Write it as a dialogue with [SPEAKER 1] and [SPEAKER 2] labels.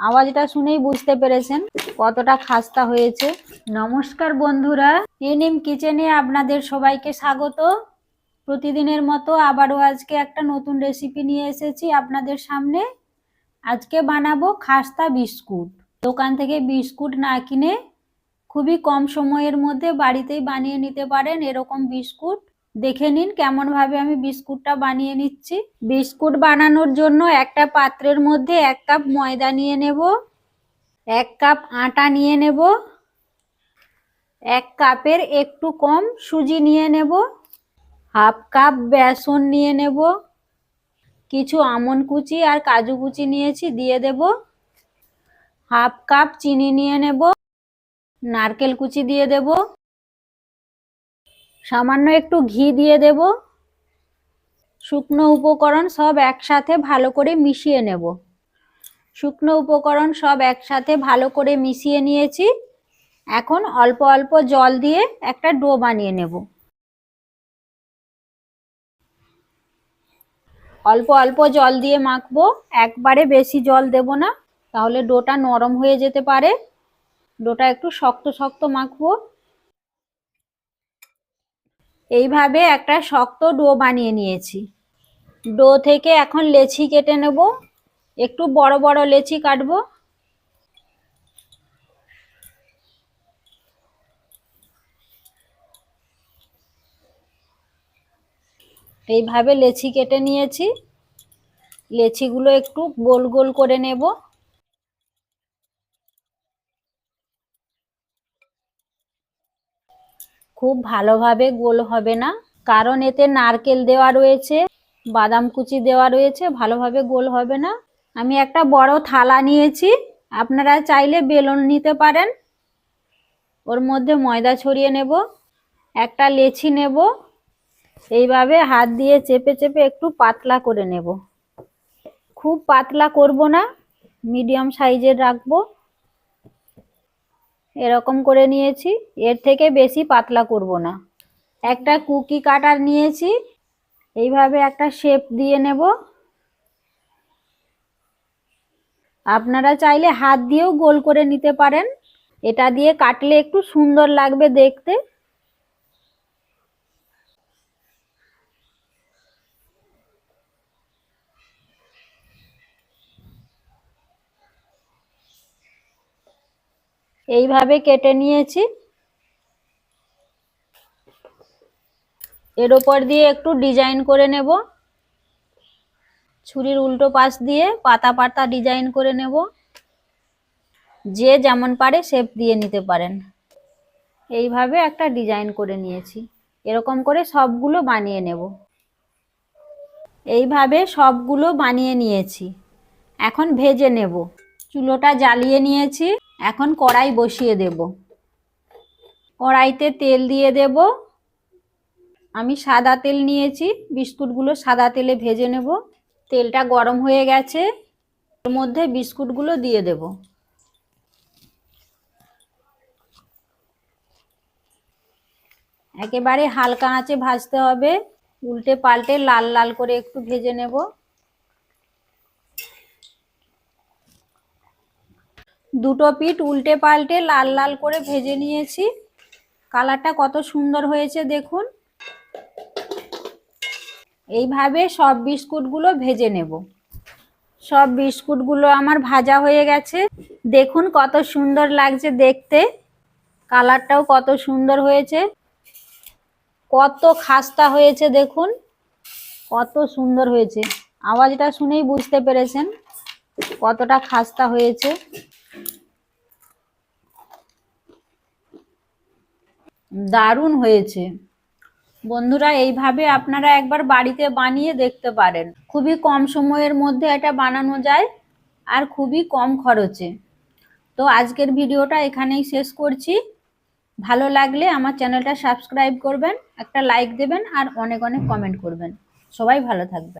[SPEAKER 1] আওয়াজটা শুনেই বুঝতে পেরেছেন কতটা খাস্তা হয়েছে। নমস্কার বন্ধুরা, এনএম কিচেনে আপনাদের সবাইকে স্বাগত। প্রতিদিনের মতো আবারও আজকে একটা নতুন রেসিপি নিয়ে এসেছি আপনাদের সামনে। আজকে বানাবো খাস্তা বিস্কুট। দোকান থেকে বিস্কুট না কিনে খুবই কম সময়ের মধ্যে বাড়িতেই বানিয়ে নিতে পারেন এরকম বিস্কুট। দেখে নিন কেমন ভাবে আমি বিস্কুটটা বানিয়ে নিচ্ছি। বিস্কুট বানানোর জন্য একটা পাত্রের মধ্যে এক কাপ ময়দা নিয়ে নেব, এক কাপ আটা নিয়ে নেব, এক কাপের একটু কম সুজি নিয়ে নেব, হাফ কাপ বেসন নিয়ে নেব, কিছু আমন কুচি আর কাজু কুচি নিয়েছি দিয়ে দেব, হাফ কাপ চিনি নিয়ে নেব, নারকেল কুচি দিয়ে দেব সামান্য একটু ঘি দিয়ে দেব। শুকনো উপকরণ সব একসাথে ভালো করে মিশিয়ে নেব। শুকনো উপকরণ সব একসাথে ভালো করে মিশিয়ে নিয়েছি। এখন অল্প অল্প জল দিয়ে একটা ডো বানিয়ে নেব। অল্প অল্প জল দিয়ে মাখবো। একবারে বেশি জল দেব না। তাহলে ডোটা নরম হয়ে যেতে পারে। ডোটা একটু শক্ত শক্ত মাখবো। এইভাবে একটা শক্ত ডো বানিয়ে নিয়েছি। ডো থেকে এখন লেচি কেটে নেব। একটু বড় বড় লেচি কাটবো। এইভাবে লেচি কেটে নিয়েছি। লেচিগুলো একটু গোল গোল করে নেব। খুব ভালোভাবে গোল হবে না। কারণ এতে নারকেল দেওয়া রয়েছে, বাদাম কুচি দেওয়া রয়েছে, ভালোভাবে গোল হবে না। আমি একটা বড় থালা নিয়েছি, আপনারা চাইলে বেলুন নিতে পারেন। ওর মধ্যে ময়দা ছড়িয়ে নেব, একটা লেচি নেব। এইভাবে হাত দিয়ে চেপে চেপে একটু পাতলা করে নেব। খুব পাতলা করব না, মিডিয়াম সাইজের রাখব। এরকম করে নিয়েছি, এর থেকে বেশি পাতলা করব না। একটা কুকি কাটার নিয়েছি, এইভাবে একটা শেপ দিয়ে নেব। আপনারা চাইলে হাত দিয়েও গোল করে নিতে পারেন। এটা দিয়ে কাটলে একটু সুন্দর লাগবে দেখতে। এইভাবে কেটে নিয়েছি। এর ওপর দিয়ে একটু ডিজাইন করে নেব। ছুরির উল্টো পাশ দিয়ে পাতা পাতা ডিজাইন করে নেব। যে যেমন পারে শেপ দিয়ে নিতে পারেন। এইভাবে একটা ডিজাইন করে নিয়েছি। এরকম করে সবগুলো বানিয়ে নেব। এইভাবে সবগুলো বানিয়ে নিয়েছি। এখন ভেজে নেব। চুলোটা জ্বালিয়ে নিয়েছি। এখন কড়াই বসিয়ে দেব। কড়াইতে তেল দিয়ে দেব। আমি সাদা তেল নিয়েছি, বিস্কুটগুলো সাদা তেলে ভেজে নেব। তেলটা গরম হয়ে গেছে, এর মধ্যে বিস্কুটগুলো দিয়ে দেব। একেবারে হালকা আঁচে ভাজতে হবে। উল্টে পাল্টে লাল লাল করে একটু ভেজে নেব। দুটো পিঠ উল্টে পাল্টে লাল লাল করে ভেজে নিয়েছি। কালারটা কত সুন্দর হয়েছে দেখুন। এইভাবে সব বিস্কুটগুলো ভেজে নেব। সব বিস্কুটগুলো আমার ভাজা হয়ে গেছে। দেখুন কত সুন্দর লাগছে দেখতে। কালারটাও কত সুন্দর হয়েছে। কত খাস্তা হয়েছে দেখুন। কত সুন্দর হয়েছে। আওয়াজটা শুনেই বুঝতে পেরেছেন কতটা খাস্তা হয়েছে। দারুণ হয়েছে। বন্ধুরা, এইভাবে আপনারা একবার বাড়িতে বানিয়ে দেখতে পারেন। খুবই কম সময়ের মধ্যে এটা বানানো যায় আর খুবই কম খরচে। তো আজকের ভিডিওটা এখানেই শেষ করছি। ভালো লাগলে আমার চ্যানেলটা সাবস্ক্রাইব করবেন, একটা লাইক দেবেন আর অনেক অনেক কমেন্ট করবেন। সবাই ভালো থাকবে